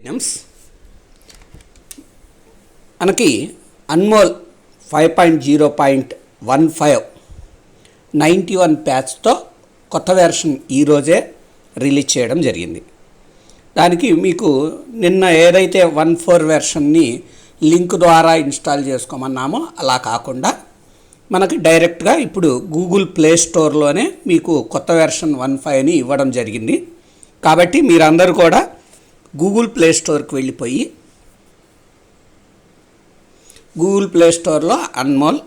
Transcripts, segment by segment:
Items మనకి Anmol five point zero point one five ninety one ప్యాచ్తో కొత్త version ఈరోజే release చేయడం జరిగింది. దానికి మీకు నిన్న ఏదైతే వన్ ఫోర్ వెర్షన్ని లింక్ ద్వారా ఇన్స్టాల్ చేసుకోమన్నామో అలా కాకుండా మనకి డైరెక్ట్గా ఇప్పుడు గూగుల్ ప్లే స్టోర్లోనే మీకు కొత్త వెర్షన్ వన్ ఫైవ్ని ఇవ్వడం జరిగింది. కాబట్టి మీరందరూ కూడా గూగుల్ ప్లే స్టోర్కి వెళ్ళిపోయి గూగుల్ ప్లే స్టోర్లో అన్మోల్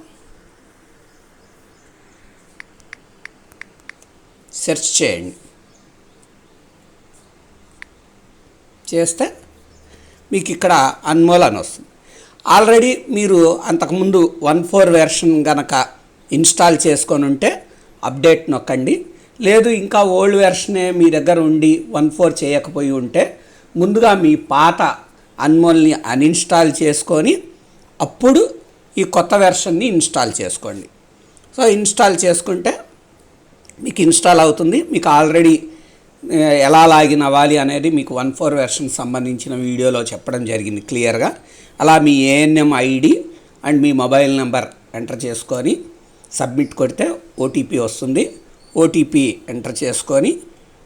సెర్చ్ చేయండి. చేస్తే మీకు ఇక్కడ అన్మోల్ అని వస్తుంది. ఆల్రెడీ మీరు అంతకుముందు వన్ ఫోర్ వెర్షన్ గనక ఇన్స్టాల్ చేసుకొని ఉంటే అప్డేట్ నొక్కండి. లేదు ఇంకా ఓల్డ్ వెర్షనే మీ దగ్గర ఉండి వన్ ఫోర్ చేయకపోయి ఉంటే ముందుగా మీ పాత అన్మోల్ని అన్ఇన్స్టాల్ చేసుకొని అప్పుడు ఈ కొత్త వెర్షన్ని ఇన్స్టాల్ చేసుకోండి. సో ఇన్స్టాల్ చేసుకుంటే మీకు ఇన్స్టాల్ అవుతుంది. మీకు ఆల్రెడీ ఎలా లాగిన్ అవ్వాలి అనేది మీకు వన్ ఫోర్ వెర్షన్ సంబంధించిన వీడియోలో చెప్పడం జరిగింది క్లియర్గా అలా మీ ఏఎన్ఎం ఐడి అండ్ మీ మొబైల్ నెంబర్ ఎంటర్ చేసుకొని సబ్మిట్ కొడితే ఓటీపీ వస్తుంది. ఓటీపీ ఎంటర్ చేసుకొని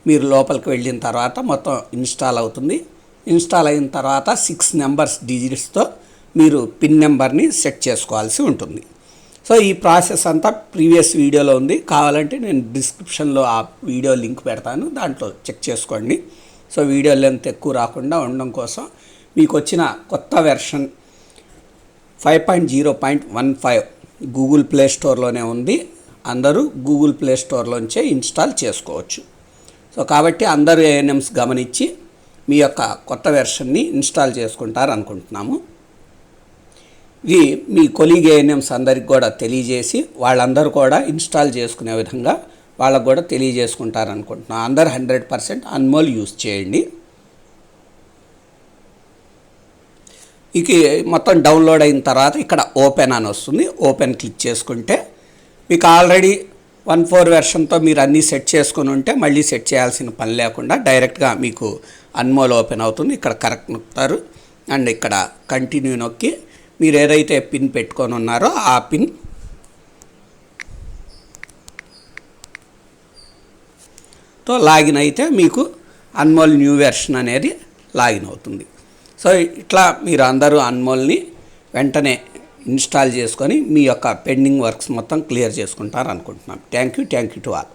మీరు లోపలికి వెళ్ళిన తర్వాత మొత్తం ఇన్స్టాల్ అవుతుంది. ఇన్స్టాల్ అయిన తర్వాత సిక్స్ నెంబర్స్ డిజిట్స్తో మీరు పిన్ నెంబర్ని సెట్ చేసుకోవాల్సి ఉంటుంది. సో ఈ ప్రాసెస్ అంతా ప్రీవియస్ వీడియోలో ఉంది. కావాలంటే నేను డిస్క్రిప్షన్లో ఆ వీడియో లింక్ పెడతాను. దాంట్లో చెక్ చేసుకోండి. సో వీడియో లెంత్ ఎక్కువ రాకుండా ఉండడం కోసం మీకు వచ్చిన కొత్త version five point zero point one five Google play స్టోర్లోనే ఉంది. అందరూ గూగుల్ ప్లే స్టోర్లోంచే ఇన్స్టాల్ చేసుకోవచ్చు. సో కాబట్టి అందరూ ఏఎన్ఎమ్స్ గమనించి మీ యొక్క కొత్త వెర్షన్ని ఇన్స్టాల్ చేసుకుంటారు అనుకుంటున్నాము ఇది మీ కొలీగ్ ఏఎన్ఎమ్స్ అందరికి కూడా తెలియజేసి వాళ్ళందరూ కూడా ఇన్స్టాల్ చేసుకునే విధంగా వాళ్ళకు కూడా తెలియజేసుకుంటారు అనుకుంటున్నాను అందరు హండ్రెడ్ పర్సెంట్ అన్మోల్ యూస్ చేయండి. ఇక మొత్తం డౌన్లోడ్ అయిన తర్వాత ఇక్కడ ఓపెన్ అని వస్తుంది. ఓపెన్ క్లిక్ చేసుకుంటే మీకు ఆల్రెడీ వన్ ఫోర్ వెర్షన్తో మీరు అన్నీ సెట్ చేసుకొని ఉంటే మళ్ళీ సెట్ చేయాల్సిన పని లేకుండా డైరెక్ట్గా మీకు అన్మోల్ ఓపెన్ అవుతుంది. ఇక్కడ కరెక్ట్ నొక్కుతారు. అండ్ ఇక్కడ కంటిన్యూ నొక్కి మీరు ఏదైతే పిన్ పెట్టుకొని ఉన్నారో ఆ పిన్తో లాగిన్ అయితే మీకు అన్మోల్ న్యూ వెర్షన్ అనేది లాగిన్ అవుతుంది. సో ఇట్లా మీరు అందరూ అన్మోల్ని వెంటనే ఇన్స్టాల్ చేసుకొని మీ యొక్క పెండింగ్ వర్క్స్ మొత్తం క్లియర్ చేసుకుంటారు అనుకుంటున్నాం thank you thank you to all.